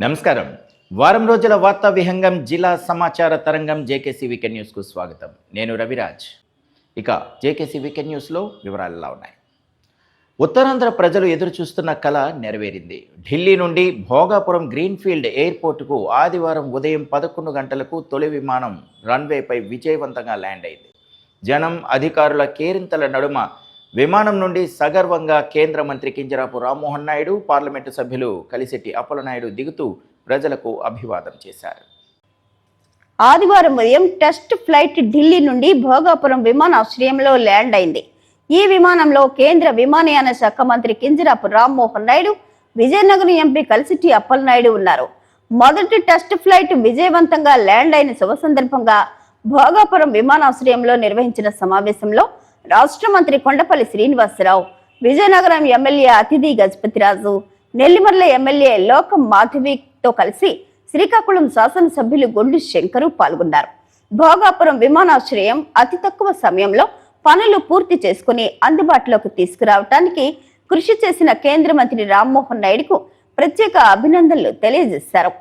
నమస్కారం. వారం రోజుల వార్తా విహంగం జిల్లా సమాచార తరంగం జేకేసీ వీకెండ్ న్యూస్కు స్వాగతం. నేను రవిరాజ్. ఇక జేకేసీ వీకెండ్ న్యూస్లో వివరాలు ఎలా ఉన్నాయి. ఉత్తరాంధ్ర ప్రజలు ఎదురు చూస్తున్న కళ నెరవేరింది. ఢిల్లీ నుండి భోగాపురం గ్రీన్ఫీల్డ్ ఎయిర్పోర్టుకు ఆదివారం ఉదయం పదకొండు గంటలకు తొలి విమానం రన్వేపై విజయవంతంగా ల్యాండ్ అయింది. జనం అధికారుల కేరింతల నడుమ విమానం నుండి సగర్వంగా కేంద్ర మంత్రి కింజరాపు రామ్మోహన్ నాయుడు పార్లమెంటు సభ్యులు కలిసెట్టి అప్పలనాయుడు దిగుతూ ప్రజలకు అభివాదం చేశారు. ఆదివారం ఉదయం టెస్ట్ ఫ్లైట్ ఢిల్లీ నుండి భోగాపురం విమానాశ్రయంలో ల్యాండ్ అయింది. ఈ విమానంలో కేంద్ర విమానయాన శాఖ మంత్రి కింజరాపు రామ్మోహన్ నాయుడు విజయనగరం ఎంపీ కలిసిటి అప్పలనాయుడు ఉన్నారు. మొదటి టెస్ట్ ఫ్లైట్ విజయవంతంగా ల్యాండ్ అయిన శుభ సందర్భంగా భోగాపురం విమానాశ్రయంలో నిర్వహించిన సమావేశంలో రాష్ట్ర మంత్రి కొండపల్లి శ్రీనివాసరావు విజయనగరం ఎమ్మెల్యే అతిథి గజపతిరాజు నెల్లిమర్ల ఎమ్మెల్యే లోకం మాధవితో కలిసి శ్రీకాకుళం శాసనసభ్యులు గొండు శంకరు పాల్గొన్నారు. భోగాపురం విమానాశ్రయం అతి తక్కువ సమయంలో పనులు పూర్తి చేసుకుని అందుబాటులోకి తీసుకురావటానికి కృషి చేసిన కేంద్ర మంత్రి రామ్మోహన్ నాయుడుకు ప్రత్యేక అభినందనలు తెలియజేశారు.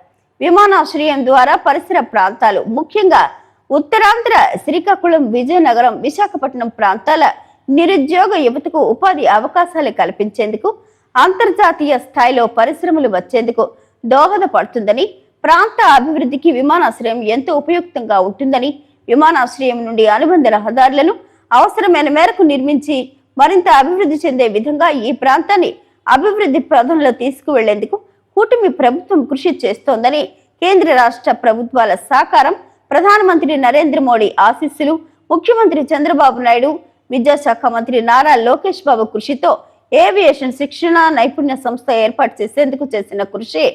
విమానాశ్రయం ద్వారా పరిసర ప్రాంతాలు ముఖ్యంగా ఉత్తరాంధ్ర శ్రీకాకుళం విజయనగరం విశాఖపట్నం ప్రాంతాల నిరుద్యోగ యువతకు ఉపాధి అవకాశాలు కల్పించేందుకు అంతర్జాతీయ స్థాయిలో పరిశ్రమలు వచ్చేందుకు దోహదపడుతుందని ప్రాంత అభివృద్ధికి విమానాశ్రయం ఎంతో ఉపయుక్తంగా ఉంటుందని విమానాశ్రయం నుండి అనుబంధ రహదారులను అవసరమైన మేరకు నిర్మించి మరింత అభివృద్ధి చెందే విధంగా ఈ ప్రాంతాన్ని అభివృద్ధి ప్రధంలో తీసుకువెళ్ళేందుకు కూటమి ప్రభుత్వం కృషి చేస్తోందని కేంద్ర రాష్ట్ర ప్రభుత్వాల సహకారం ప్రధానమంత్రి నరేంద్ర మోడీ ఆశీస్సులు ముఖ్యమంత్రి చంద్రబాబు నాయుడు విద్యాశాఖ మంత్రి నారా లోకేష్ బాబు కృషితో ఏవియేషన్ శిక్షణ నైపుణ్య సంస్థ ఏర్పాటు చేసేందుకు చేసిన కృషి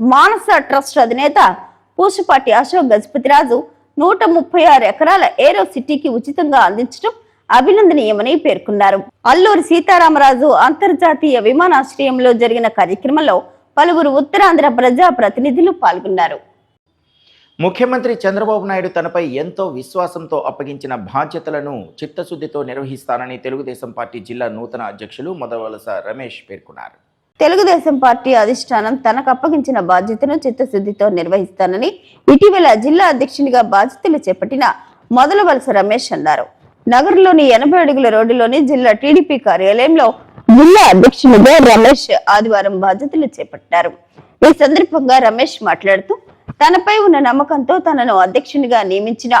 మానస ట్రస్ట్ అధినేత పూసపాటి అశోక్ గజపతిరాజు నూట ముప్పై ఆరు ఎకరాల ఏరో సిటీకి ఉచితంగా అందించడం అభినందనీయమని పేర్కొన్నారు. అల్లూరి సీతారామరాజు అంతర్జాతీయ విమానాశ్రయంలో జరిగిన కార్యక్రమంలో పలువురు ఉత్తరాంధ్ర ప్రజా ప్రతినిధులు పాల్గొన్నారు. ముఖ్యమంత్రి చంద్రబాబు నాయుడు తనపై ఎంతో విశ్వాసంతో అప్పగించిన బాధ్యతలను చిత్తశుద్ధితో నిర్వహిస్తానని తెలుగుదేశం పార్టీ జిల్లా నూతన అధ్యక్షులు మొదవలస రమేష్ పేర్కొన్నారు. తెలుగుదేశం పార్టీ అధిష్టానం తనకు అప్పగించిన బాధ్యతను చిత్తశుద్ధితో నిర్వహిస్తానని ఇటీవల జిల్లా అధ్యక్షునిగా బాధ్యతలు చేపట్టిన మొదల వలస రమేష్ అన్నారు. నగరంలోని ఎనభై అడుగుల రోడ్డులోని జిల్లా టీడీపీ కార్యాలయంలో జిల్లా అధ్యక్షునిగా రమేష్ ఆదివారం బాధ్యతలు చేపట్టారు. ఈ సందర్భంగా రమేష్ మాట్లాడుతూ తనపై ఉన్న నమ్మకంతో తనను అధ్యక్షునిగా నియమించిన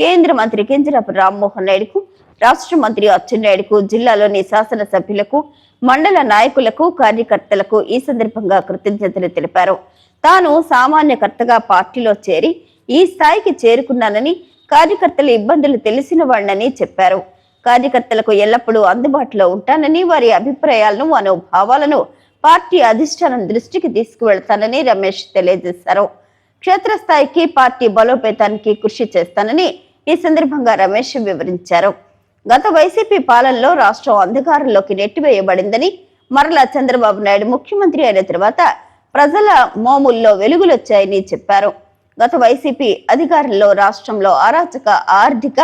కేంద్ర మంత్రి కింజరాపు రామ్మోహన్ నాయుడుకు రాష్ట్ర మంత్రి అచ్చెన్నాయుడుకు జిల్లాలోని శాసనసభ్యులకు మండల నాయకులకు కార్యకర్తలకు ఈ సందర్భంగా కృతజ్ఞతలు తెలిపారు. తాను సామాన్యకర్తగా పార్టీలో చేరి ఈ స్థాయికి చేరుకున్నానని కార్యకర్తల ఇబ్బందులు తెలిసిన వాళ్ళని చెప్పారు. కార్యకర్తలకు ఎల్లప్పుడూ అందుబాటులో ఉంటానని వారి అభిప్రాయాలను మనోభావాలను పార్టీ అధిష్టానం దృష్టికి తీసుకువెళ్తానని రమేష్ తెలియజేశారు. క్షేత్రస్థాయికి పార్టీ బలోపేతానికి కృషి చేస్తానని ఈ సందర్భంగా రమేష్ వివరించారు. గత వైసీపీ పాలనలో రాష్ట్రం అంధకారంలోకి నెట్టివేయబడిందని మరలా చంద్రబాబు నాయుడు ముఖ్యమంత్రి అయిన తర్వాత ప్రజల మోముల్లో వెలుగులొచ్చాయని చెప్పారు. గత వైసీపీ అధికారంలో రాష్ట్రంలో అరాచక ఆర్థిక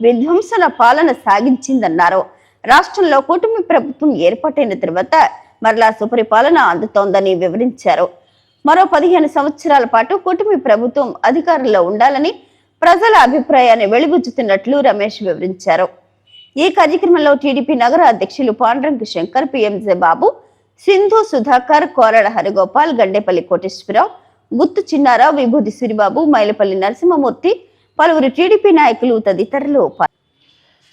విధ్వంసన పాలన సాగించిందన్నారు. రాష్ట్రంలో కూటమి ప్రభుత్వం ఏర్పాటైన తర్వాత మరలా సుపరిపాలన అందుతోందని వివరించారు. మరో పదిహేను సంవత్సరాల పాటు కూటమి ప్రభుత్వం అధికారంలో ఉండాలని ప్రజల అభిప్రాయాన్ని వెలిబుచ్చుతున్నట్లు రమేష్ వివరించారు. ఈ కార్యక్రమంలో టీడీపీ నగర అధ్యక్షులు Pandrangi Shankar P M J Babu Sindhu Sudhakar Korada Harigopal Gandepalli Koteswararao Guttu Chinnarao Vibhuti Siribabu Mylapalli Narasimhamurthy పలువురు టీడీపీ నాయకులు తదితరులు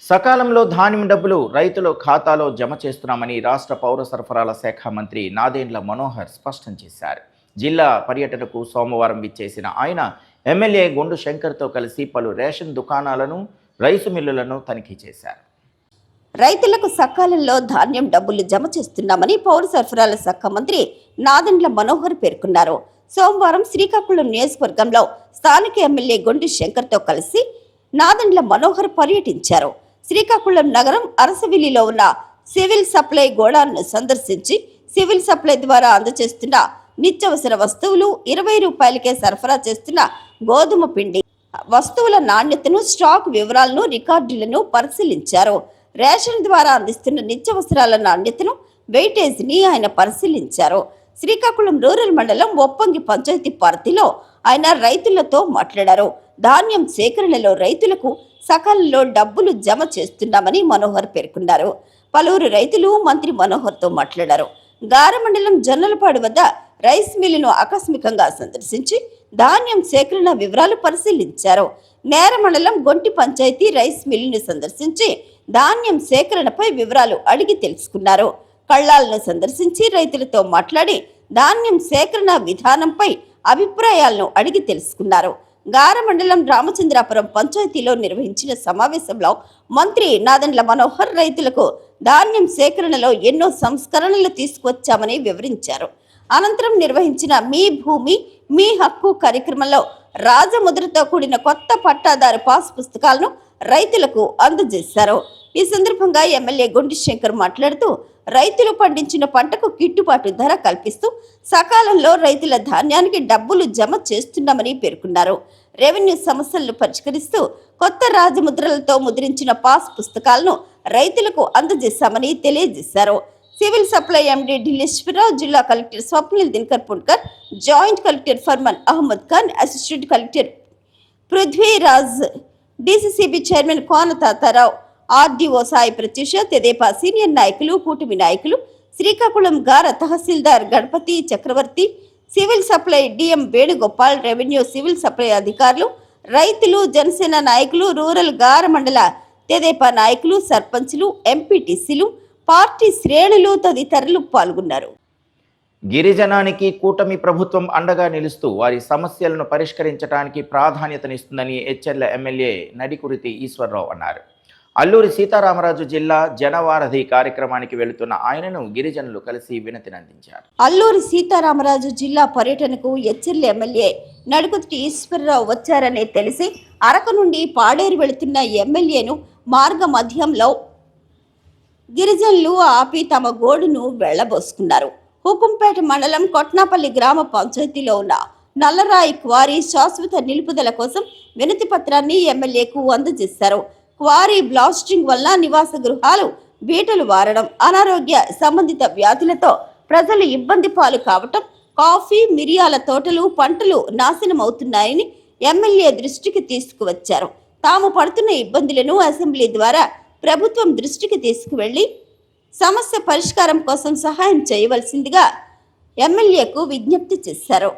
సకాలంలో ధాన్యం డబ్బులు రైతుల ఖాతాలో జమ చేస్తున్నామని రాష్ట్ర పౌర సరఫరాల శాఖ మంత్రి నాదెండ్ల మనోహర్ స్పష్టం చేశారు. జిల్లా పర్యటనకు సోమవారం విచ్చేసిన ఆయన ఎమ్మెల్యే గుండు శంకర్తో కలిసి పలు రేషన్ దుకాణాలను రైసు మిల్లులను తనిఖీ చేశారు. రైతులకు సకాలంలో ధాన్యం డబ్బులు జమ చేస్తున్నామని పౌర సరఫరాల శాఖ మంత్రి నాదెండ్ల మనోహర్ పేర్కొన్నారు. సోమవారం శ్రీకాకుళం నియోజకవర్గంలో స్థానిక ఎమ్మెల్యే గొండు శంకర్తో కలిసి నాదెండ్ల మనోహర్ పర్యటించారు. శ్రీకాకుళం నగరం అరసవిల్లిలో ఉన్న సివిల్ సప్లై గోడాలను సందర్శించి సివిల్ సప్లై ద్వారా అందజేస్తున్న నిత్యావసర వస్తువులు ఇరవై రూపాయలకే సరఫరా చేస్తున్న గోధుమ పిండి. వస్తువుల నాణ్యతను స్టాక్ వివరాలను రికార్డులను పరిశీలించారు. రేషన్ ద్వారా అందిస్తున్న నిత్యవసరాల నాణ్యతను వెయిటేజ్ని ఆయన పరిశీలించారు. శ్రీకాకుళం రూరల్ మండలం ఒప్పంగి పంచాయతీ పరిధిలో ఆయన రైతులతో మాట్లాడారు. ధాన్యం సేకరణలో రైతులకు సకాలంలో డబ్బులు జమ చేస్తున్నామని మనోహర్ పేర్కొన్నారు. పలువురు రైతులు మంత్రి మనోహర్తో మాట్లాడారు. గార మండలం జొన్నలపాడు వద్ద రైస్ మిల్లును ఆకస్మికంగా సందర్శించి ధాన్యం సేకరణ వివరాలు పరిశీలించారు. నేరమండలం గొంటి పంచాయతీ రైస్ మిల్లును సందర్శించి ధాన్యం సేకరణపై వివరాలు అడిగి తెలుసుకున్నారు. కళ్ళాలను సందర్శించి రైతులతో మాట్లాడి ధాన్యం సేకరణ విధానంపై అభిప్రాయాలను అడిగి తెలుసుకున్నారు. గార మండలం రామచంద్రాపురం పంచాయతీలో నిర్వహించిన సమావేశంలో మంత్రి నాదండ్ల మనోహర్ రైతులకు ధాన్యం సేకరణలో ఎన్నో సంస్కరణలు తీసుకొచ్చామని వివరించారు. అనంతరం నిర్వహించిన మీ భూమి మీ హక్కు కార్యక్రమంలో రాజముద్రతో కూడిన కొత్త పట్టాదారు పాస్ పుస్తకాలను రైతులకు అందజేశారు. ఈ సందర్భంగా ఎమ్మెల్యే గుండి శంకర్ మాట్లాడుతూ రైతులు పండించిన పంటకు గిట్టుబాటు ధర కల్పిస్తూ సకాలంలో రైతుల ధాన్యానికి డబ్బులు జమ చేస్తున్నామని పేర్కొన్నారు. రెవెన్యూ సమస్యలను పరిష్కరిస్తూ కొత్త రాజముద్రలతో ముద్రించిన పాస్ పుస్తకాలను రైతులకు అందజేశామని తెలియజేశారు. సివిల్ సప్లై ఎండీ ఢిల్లీశ్వరరావు జిల్లా collector Swapnil Dinakar Pundkar joint collector Farman Ahmed Khan assistant collector Prithviraj DCCB chairman Kona Tatarao RDO Sai Pratyusha తెదేపా సీనియర్ నాయకులు కూటమి నాయకులు శ్రీకాకుళం గార తహసీల్దార్ Ganapathi Chakravarthi civil supply DM Venugopal revenue civil supply అధికారులు రైతులు జనసేన నాయకులు rural గార మండల తెదేపా నాయకులు సర్పంచ్లు ఎంపీటీసీలు పార్టీ శ్రేణులు తదితరులు పాల్గొన్నారు. గిరిజనానికి కూటమి ప్రభుత్వం అండగా నిలుస్తూ వారి సమస్యలను పరిష్కరించడానికి ప్రాధాన్యతనిస్తుందని H L MLA Nadikuriti Eswararao అన్నారు. అల్లూరి సీతారామరాజు జిల్లా జనవారధి కార్యక్రమానికి వెళుతున్న ఆయనను గిరిజనులు కలిసి వినతినందించారు. అల్లూరి సీతారామరాజు జిల్లా పర్యటనకు ఎచ్చెర్ల ఎమ్మెల్యే నడుకుతి ఈశ్వరరావు వచ్చారనే తెలిసి అరకు నుండి పాడేరు వెళుతున్న ఎమ్మెల్యేను మార్గ మధ్యంలో గిరిజనులు ఆపి తమ గోడును వెళ్ళబోసుకున్నారు హుకుంపేట మండలం కొట్నాపల్లి గ్రామ పంచాయతీలో ఉన్న నల్లరాయి క్వారీ శాశ్వత నిలుపుదల కోసం వినతి పత్రాన్ని ఎమ్మెల్యేకు అందజేశారు. క్వారీ బ్లాస్టింగ్ వల్ల నివాస గృహాలు బీటలు వారడం అనారోగ్య సంబంధిత వ్యాధులతో ప్రజలు ఇబ్బంది పాలు కావటం కాఫీ మిరియాల తోటలు పంటలు నాశనమవుతున్నాయని ఎమ్మెల్యే దృష్టికి తీసుకువచ్చారు. తాము పడుతున్న ఇబ్బందులను అసెంబ్లీ ద్వారా ప్రభుత్వం దృష్టికి తీసుకువెళ్ళి సమస్య పరిష్కారం కోసం సహాయం చేయవలసిందిగా ఎమ్మెల్యేకు విజ్ఞప్తి చేశారు.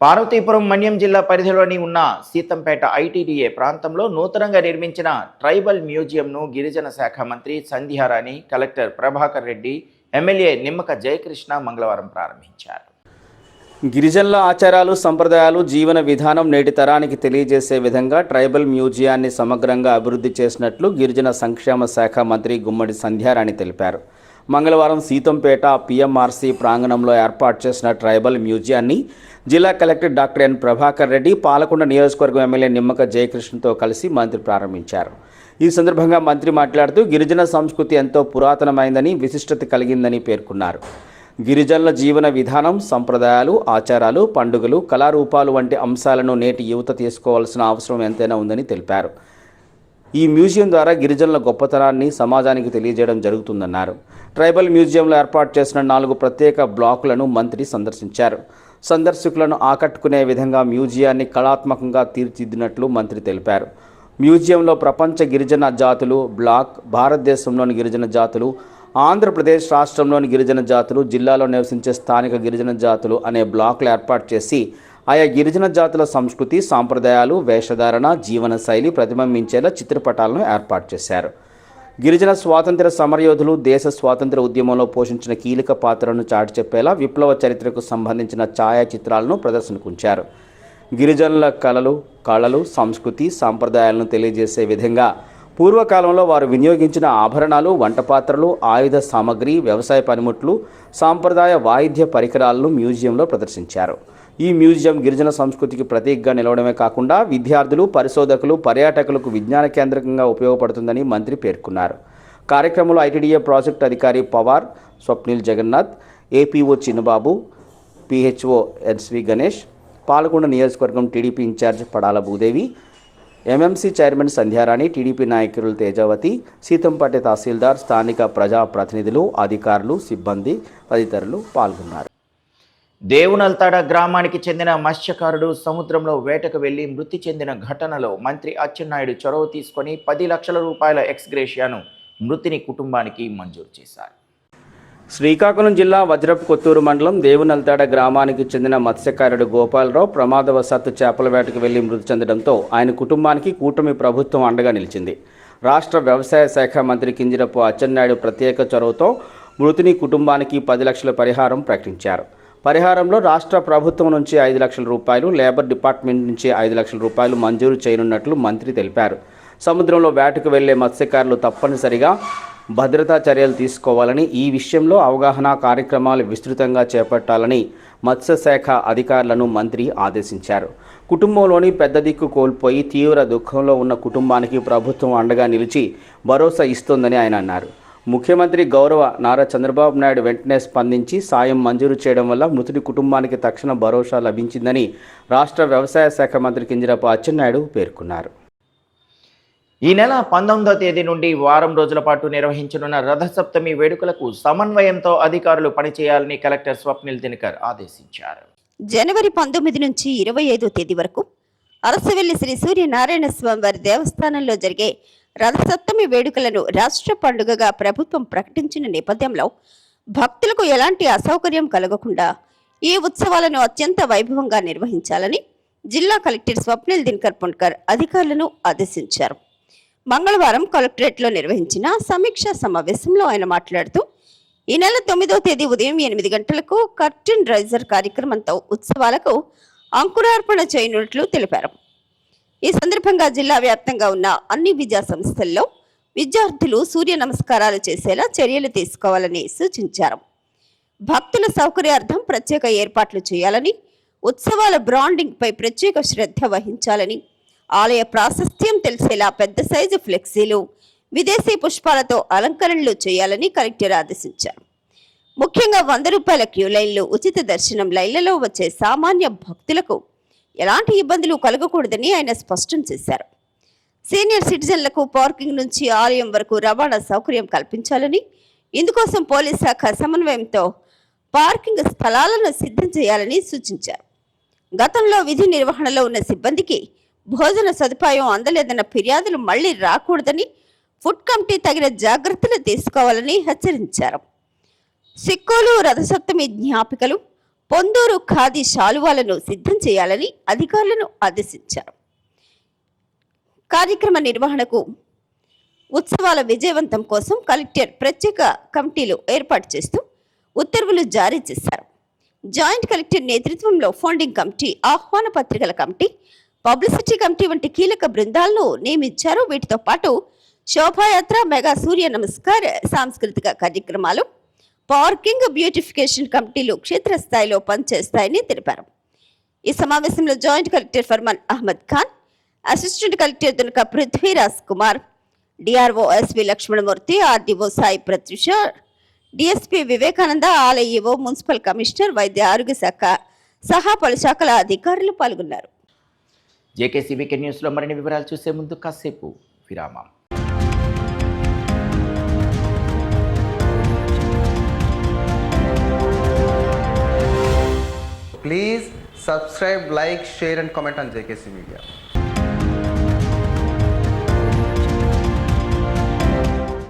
పార్వతీపురం మన్యం జిల్లా పరిధిలోని ఉన్న సీతంపేట ఐటీడీఏ ప్రాంతంలో నూతనంగా నిర్మించిన ట్రైబల్ మ్యూజియంను గిరిజన శాఖ మంత్రి సంధ్యారాణి కలెక్టర్ ప్రభాకర్ రెడ్డి ఎమ్మెల్యే నిమ్మక జయకృష్ణ మంగళవారం ప్రారంభించారు. గిరిజనుల ఆచారాలు సంప్రదాయాలు జీవన విధానం నేటి తరానికి తెలియజేసే విధంగా ట్రైబల్ మ్యూజియాన్ని సమగ్రంగా అభివృద్ధి చేసినట్లు గిరిజన సంక్షేమ శాఖ మంత్రి గుమ్మడి సంధ్యారాణి తెలిపారు. మంగళవారం సీతంపేట పిఎంఆర్సీ ప్రాంగణంలో ఏర్పాటు చేసిన ట్రైబల్ మ్యూజియాన్ని జిల్లా collector doctor N Prabhakar Reddy Palakonda నియోజకవర్గం ఎమ్మెల్యే నిమ్మక జయకృష్ణతో కలిసి మంత్రి ప్రారంభించారు. ఈ సందర్భంగా మంత్రి మాట్లాడుతూ గిరిజన సంస్కృతి ఎంతో పురాతనమైందని విశిష్టత కలిగిందని పేర్కొన్నారు. గిరిజనుల జీవన విధానం సంప్రదాయాలు ఆచారాలు పండుగలు కళారూపాలు వంటి అంశాలను నేటి యువత తీసుకోవాల్సిన అవసరం ఎంతైనా ఉందని తెలిపారు. ఈ మ్యూజియం ద్వారా గిరిజనుల గొప్పతనాన్ని సమాజానికి తెలియజేయడం జరుగుతుందన్నారు. ట్రైబల్ మ్యూజియంలో ఏర్పాటు చేసిన నాలుగు ప్రత్యేక బ్లాకులను మంత్రి సందర్శించారు. సందర్శకులను ఆకట్టుకునే విధంగా మ్యూజియాన్ని కళాత్మకంగా తీర్చిదిద్దినట్లు మంత్రి తెలిపారు. మ్యూజియంలో ప్రపంచ గిరిజన జాతులు బ్లాక్ భారతదేశంలోని గిరిజన జాతులు ఆంధ్రప్రదేశ్ రాష్ట్రంలోని గిరిజన జాతులు జిల్లాలో నివసించే స్థానిక గిరిజన జాతులు అనే బ్లాక్లు ఏర్పాటు చేసి ఆయా గిరిజన జాతుల సంస్కృతి సాంప్రదాయాలు వేషధారణ జీవన శైలి ప్రతిబింబించేలా చిత్రపటాలను ఏర్పాటు చేశారు. గిరిజన స్వాతంత్ర సమరయోధులు దేశ స్వాతంత్ర ఉద్యమంలో పోషించిన కీలక పాత్రను చాటి చెప్పేలా విప్లవ చరిత్రకు సంబంధించిన ఛాయాచిత్రాలను ప్రదర్శనకు ఉంచారు గిరిజనుల కళలు కళలు సంస్కృతి సాంప్రదాయాలను తెలియజేసే విధంగా పూర్వకాలంలో వారు వినియోగించిన ఆభరణాలు వంట పాత్రలు ఆయుధ సామగ్రి వ్యవసాయ పనిముట్లు సాంప్రదాయ వాయిద్య పరికరాలను మ్యూజియంలో ప్రదర్శించారు. ఈ మ్యూజియం గిరిజన సంస్కృతికి ప్రతీకగా నిలవడమే కాకుండా విద్యార్థులు పరిశోధకులు పర్యాటకులకు విజ్ఞాన కేంద్రకంగా ఉపయోగపడుతుందని మంత్రి పేర్కొన్నారు. కార్యక్రమంలో ఐటీడీఏ ప్రాజెక్టు అధికారి Pawar Swapnil Jagannath APO Chinnababu PHO S V Ganesh Palakonda నియోజకవర్గం TDP incharge Padala Bhudevi MMC chairman Sandhyarani TDP నాయకులు తేజావతి సీతంపట్టి తహసీల్దార్ స్థానిక ప్రజాప్రతినిధులు అధికారులు సిబ్బంది తదితరులు పాల్గొన్నారు. దేవునల్తాడ గ్రామానికి చెందిన మత్స్యకారుడు సముద్రంలో వేటకు వెళ్ళి మృతి చెందిన ఘటనలో మంత్రి అచ్చెన్నాయుడు చొరవ తీసుకొని పది లక్షల రూపాయల ఎక్స్గ్రేషియాను మృతిని కుటుంబానికి మంజూరు చేశారు. శ్రీకాకుళం జిల్లా వజ్రపు కొత్తూరు మండలం దేవునల్తాడ గ్రామానికి చెందిన మత్స్యకారుడు గోపాలరావు ప్రమాదవశాత్తు చేపల వేటకు వెళ్ళి మృతి చెందడంతో ఆయన కుటుంబానికి కూటమి ప్రభుత్వం అండగా నిలిచింది. రాష్ట్ర వ్యవసాయ శాఖ మంత్రి కింజరపు అచ్చెన్నాయుడు ప్రత్యేక చొరవతో మృతిని కుటుంబానికి పది లక్షల పరిహారం ప్రకటించారు. పరిహారంలో రాష్ట్ర ప్రభుత్వం నుంచి ఐదు లక్షల రూపాయలు లేబర్ డిపార్ట్మెంట్ నుంచి ఐదు లక్షల రూపాయలు మంజూరు చేయనున్నట్లు మంత్రి తెలిపారు. సముద్రంలో వేటకు వెళ్ళే మత్స్యకారులు తప్పనిసరిగా భద్రతా చర్యలు తీసుకోవాలని ఈ విషయంలో అవగాహన కార్యక్రమాలు విస్తృతంగా చేపట్టాలని మత్స్యశాఖ అధికారులను మంత్రి ఆదేశించారు. కుటుంబంలోని పెద్ద దిక్కు కోల్పోయి తీవ్ర దుఃఖంలో ఉన్న కుటుంబానికి ప్రభుత్వం అండగా నిలిచి భరోసా ఇస్తోందని ఆయన అన్నారు. ముఖ్యమంత్రి గౌరవ నారా చంద్రబాబు నాయుడు వెంటనే స్పందించి సాయం మంజూరు చేయడం వల్ల మృతుడి కుటుంబానికి తక్షణ భరోసా లభించిందని రాష్ట్ర వ్యవసాయ శాఖ మంత్రి కింజరాపు అచ్చెన్నాయుడు పేర్కొన్నారు. ఈ నెల పంతొమ్మిదవ తేదీ నుండి వారం రోజుల పాటు నిర్వహించనున్న రథసప్తమి వేడుకలకు సమన్వయంతో అధికారులు పనిచేయాలని కలెక్టర్ స్వప్నిల్ దినకర్ ఆదేశించారు. జనవరి పంతొమ్మిది నుంచి ఇరవై ఐదో తేదీ వరకు అరసవెల్లి శ్రీ సూర్యనారాయణ స్వామి వారి దేవస్థానంలో జరిగే రథసప్తమి వేడుకలను రాష్ట్ర పండుగగా ప్రభుత్వం ప్రకటించిన నేపథ్యంలో భక్తులకు ఎలాంటి అసౌకర్యం కలగకుండా ఈ ఉత్సవాలను అత్యంత వైభవంగా నిర్వహించాలని జిల్లా కలెక్టర్ స్వప్నిల్ దినకర్ పుణ్కర్ అధికారులను ఆదేశించారు. మంగళవారం కలెక్టరేట్లో నిర్వహించిన సమీక్షా సమావేశంలో ఆయన మాట్లాడుతూ ఈ నెల తొమ్మిదో తేదీ ఉదయం ఎనిమిది గంటలకు కర్టన్ రైజర్ కార్యక్రమంతో ఉత్సవాలకు అంకురార్పణ చేయనున్నట్లు తెలిపారు. ఈ సందర్భంగా జిల్లా వ్యాప్తంగా ఉన్న అన్ని విద్యా సంస్థల్లో విద్యార్థులు సూర్య నమస్కారాలు చేసేలా చర్యలు తీసుకోవాలని సూచించారు. భక్తుల సౌకర్యార్థం ప్రత్యేక ఏర్పాట్లు చేయాలని ఉత్సవాల బ్రాండింగ్ పై ప్రత్యేక శ్రద్ధ వహించాలని ఆలయ ప్రాశస్త్యం తెలిసేలా పెద్ద సైజు ఫ్లెక్సీలు విదేశీ పుష్పాలతో అలంకరణలు చేయాలని కలెక్టర్ ఆదేశించారు. ముఖ్యంగా వంద రూపాయల క్యూ లైన్లు ఉచిత దర్శనం లైన్లలో వచ్చే సామాన్య భక్తులకు ఎలాంటి ఇబ్బందులు కలగకూడదని ఆయన స్పష్టం చేశారు. సీనియర్ సిటిజన్లకు పార్కింగ్ నుంచి ఆలయం వరకు రవాణా సౌకర్యం కల్పించాలని ఇందుకోసం పోలీస్ శాఖ సమన్వయంతో పార్కింగ్ స్థలాలను సిద్ధం చేయాలని సూచించారు. గతంలో విధి నిర్వహణలో ఉన్న సిబ్బందికి భోజన సదుపాయం అందలేదన్న ఫిర్యాదులు మళ్ళీ రాకూడదని ఫుడ్ కమిటీ తగిన జాగ్రత్తలు తీసుకోవాలని హెచ్చరించారు. సిక్కోలు రథసప్తమి జ్ఞాపికలు పొందూరు ఖాదీ శాలువాలను సిద్ధం చేయాలని అధికారులను ఆదేశించారు. కార్యక్రమ నిర్వహణకు ఉత్సవాల విజయవంతం కోసం కలెక్టర్ ప్రత్యేక కమిటీలు ఏర్పాటు చేస్తూ ఉత్తర్వులు జారీ చేశారు. జాయింట్ కలెక్టర్ నేతృత్వంలో ఫండింగ్ కమిటీ ఆహ్వాన పత్రికల కమిటీ పబ్లిసిటీ కమిటీ వంటి కీలక బృందాలను నియమించారు. వీటితో పాటు శోభాయాత్ర మెగా సూర్య నమస్కార్ సాంస్కృతిక కార్యక్రమాలు పార్కింగ్ బ్యూటిఫికేషన్ కమిటీలు క్షేత్రస్థాయిలో పనిచేస్తాయని తెలిపారు. ఈ సమావేశంలో joint collector Farman Ahmed Khan assistant collector Dunaka Prithviraj Kumar DRO S V Lakshmanamurthy RDO Sai Pratyusha DSP Vivekananda ఆలయో municipal commissioner వైద్య ఆరోగ్య శాఖ సహా పలు శాఖల అధికారులు పాల్గొన్నారు. జేకేసీ న్యూస్లో మరిన్ని వివరాలు చూసే ముందు కాసేపు విరామం. Please subscribe like share and comment on JKC media